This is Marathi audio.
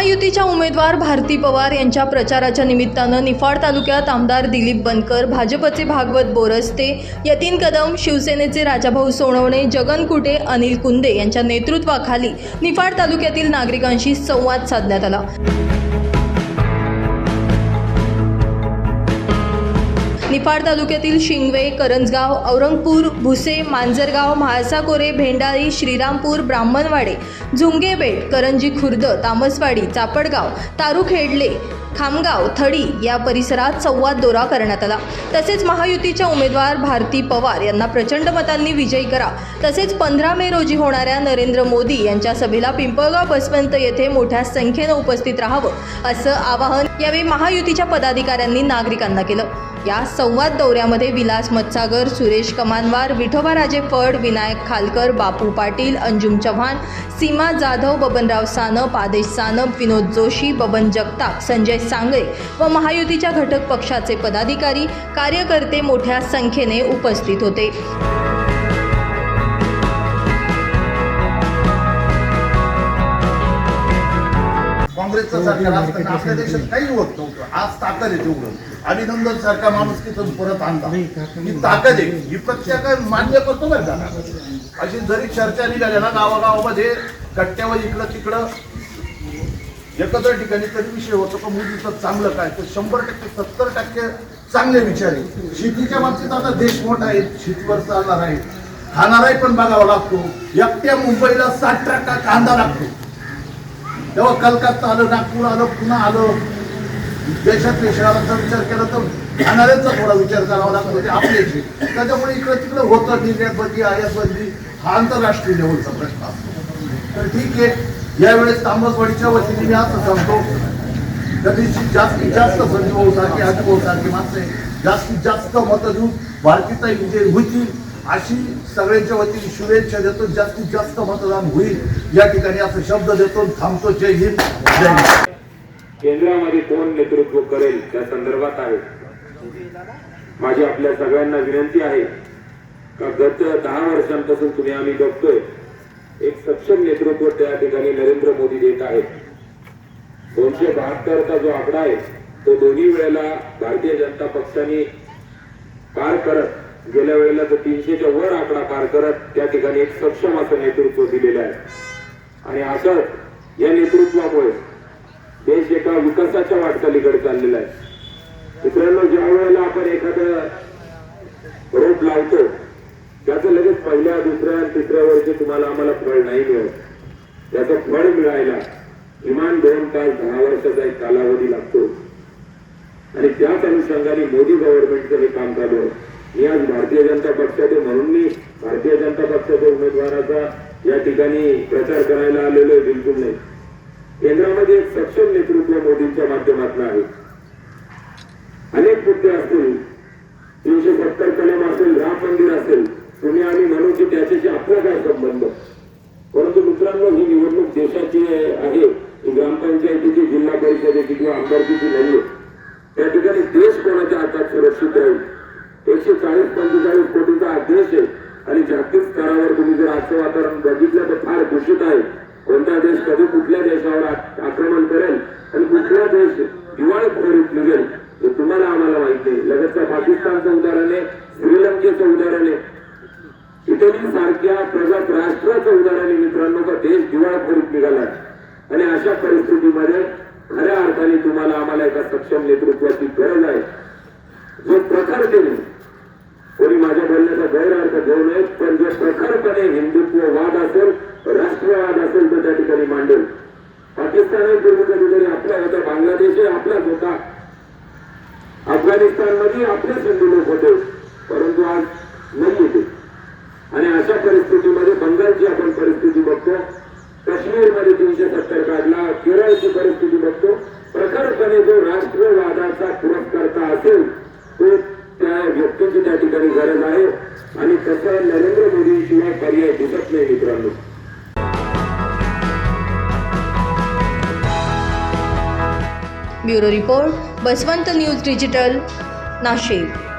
महायुतीच्या उमेदवार भारती पवार यांच्या प्रचाराच्या निमित्तानं निफाड तालुक्यात आमदार दिलीप बनकर भाजपचे भागवत बोरस्ते यतीन कदम शिवसेनेचे राजाभाऊ सोनवणे जगन कुटे अनिल कुंदे यांच्या नेतृत्वाखाली निफाड तालुक्यातील नागरिकांशी संवाद साधण्यात आला. निफाड तालुक्यातील शिंगवे करंजगाव औरंगपूर भुसे मांजरगाव म्हाळसाकोरे भेंडाळी श्रीरामपूर ब्राह्मणवाडे झुंगेबेट करंजी खुर्द तामसवाडी चापडगाव तारुखेडले खामगाव थडी या परिसरात संवाद दौरा करण्यात आला. तसेच महायुतीच्या उमेदवार भारती पवार यांना प्रचंड मतांनी विजयी करा. तसेच पंधरा मे रोजी होणाऱ्या नरेंद्र मोदी यांच्या सभेला पिंपळगाव बसवंत येथे मोठ्या संख्येनं उपस्थित राहावं असं आवाहन यावेळी महायुतीच्या पदाधिकाऱ्यांनी नागरिकांना केलं. या संवाद दौऱ्यामध्ये विलास मत्सागर सुरेश कमानवार विठोबाराजे फड विनायक खालकर बापू पाटील अंजुम चव्हाण सीमा जाधव बबनराव सानप पादेश सानप विनोद जोशी बबन जगताप संजय सांगळे व महायुतीच्या घटक पक्षाचे पदाधिकारी कार्यकर्ते मोठ्या संख्येने उपस्थित होते. काँग्रेसचं सरकार असताना आपल्या देशात काही होत नव्हतं. आज ताकद आहे तेवढं. अभिनंदन सारखा माणूस तिथून परत आणला. ही ताकद आहे. ही प्रत्येक मान्य करतो बरं का अशी जरी चर्चा निघाल्या ना गावागावामध्ये कट्ट्यावर इकडं तिकडं एकत्र ठिकाणी तरी विषय होतो का मोदीचं चांगलं काय? तर शंभर टक्के सत्तर टक्के चांगले विचार आहे शेतीच्या बाबतीत आता देश मोठा आहे. शेतीवर चालणार आहे. खाणाराही पण बघावा लागतो. एकट्या मुंबईला साठ टक्का कांदा लागतो. तेव्हा कलकत्ता आलं नागपूर आलं पुन्हा आलं. देशातल्या शहरांचा विचार केला तर खाणाऱ्यांचा थोडा विचार करावा लागतो म्हणजे आपल्याचे त्याच्यामुळे इकडं तिकडं होतं निर्यात बंदी आयात बंदी हा आंतरराष्ट्रीय लेवलचा प्रश्न असतो. तर ठीक आहे यावेळेस तांबसवाडीच्या वतीने मी असं सांगतो कधीची जास्तीत जास्त संजय सारखी आजी सारखी माणसे जास्तीत जास्त मतं देऊन भारतीचा विजय होतील. अशी सगळ्यांच्या वतीने शुभेच्छा देतो. जास्तीत जास्त मतदान होईल. या ठिकाणी असं शब्द देतो थांबतो. जय हिंद. जय हिंद. केंद्रामध्ये कोण नेतृत्व करेल त्या संदर्भात आहे. माझी आपल्या सगळ्यांना विनंती आहे का गत दहा वर्षांपासून तुम्ही आम्ही बघतोय एक सक्षम नेतृत्व त्या ठिकाणी नरेंद्र मोदी देत आहेत. दोनशे बहात्तरचा जो आकडा आहे तो दोन्ही वेळेला भारतीय जनता पक्षाने पार करत गेल्या वेळेला तर तीनशेच्या वर आकडा पार करत त्या ठिकाणी एक सक्षम असं नेतृत्व दिलेलं आहे. आणि असंच या नेतृत्वामुळे देश एका विकासाच्या वाटचालीकडे चाललेला आहे. मित्रांनो ज्या वेळेला आपण एखादं रोप लावतो त्याचं लगेच पहिल्या दुसऱ्या तिसऱ्या वर्षी तुम्हाला आम्हाला फळ नाही मिळत. त्याचं फळ मिळायला किमान दोन तास दहा वर्षाचा एक कालावधी लागतो. आणि त्याच अनुषंगाने मोदी गव्हर्नमेंटचं हे काम चालू आहे. मी आज भारतीय जनता पक्षाचे म्हणून मी भारतीय जनता पक्षाच्या उमेदवाराचा या ठिकाणी प्रचार करायला आलेलो आहे बिलकुल नाही. केंद्रामध्ये एक सक्षम नेतृत्व मोदींच्या माध्यमातून आहे. अनेक मुद्दे असतील. तीनशे सत्तर कलम असेल राम मंदिर असेल. तुम्ही आम्ही म्हणू की त्याच्याशी आपला काय संबंध? परंतु मित्रांनो ही निवडणूक देशाची आहे. ही ग्रामपंचायतीची जिल्हा परिषदेची किंवा आमदारकीची नाही त्या ठिकाणी देश कोणाच्या हातात सुरक्षित राहील? चाळीस पंचेचाळीस कोटीचा हा देश आहे. आणि जागतिक स्तरावर तुम्ही जर असं वातावरण बघितलं तर फार दूषित आहे. कोणता देश कधी कुठल्या देशावर आक्रमण करेल आणि कुठला देश दिवाळखोरीत निघेल हे तुम्हाला आम्हाला माहिती आहे. लगतच्या पाकिस्तानचं उदाहरण आहे श्रीलंकेचं उदाहरण आहे. इटली सारख्या प्रगत राष्ट्राचं उदाहरण आहे मित्रांनो का देश दिवाळखोरीत निघाला आणि अशा परिस्थितीमध्ये खऱ्या अर्थाने तुम्हाला आम्हाला एका सक्षम नेतृत्वाची गरज आहे. जो प्रखर केली कोणी माझ्या बोलण्याचा गैरअर्थ घेऊ नये पण जे प्रखरपणे हिंदुत्ववाद असेल राष्ट्रवाद असेल तर त्या ठिकाणी मांडेल. पाकिस्तानही पूर्वी कधीतरी आपला होता बांगलादेशही आपलाच होता. अफगाणिस्तानमध्ये आपलेच हिंदू लोक होते परंतु आज नाही येते आणि अशा परिस्थितीमध्ये बंगालची आपण परिस्थिती बघतो काश्मीरमध्ये तीनशे सत्तर काढला केरळची परिस्थिती बघतो प्रखरपणे जो राष्ट्रवादाचा पुरस्कर्ता असेल तो त्या व्यक्तीची त्या ठिकाणी गरज आहे आणि तसं शिवाय पर्याय दिसत नाही मित्रांनो. Bureau report Baswant news digital Nashik.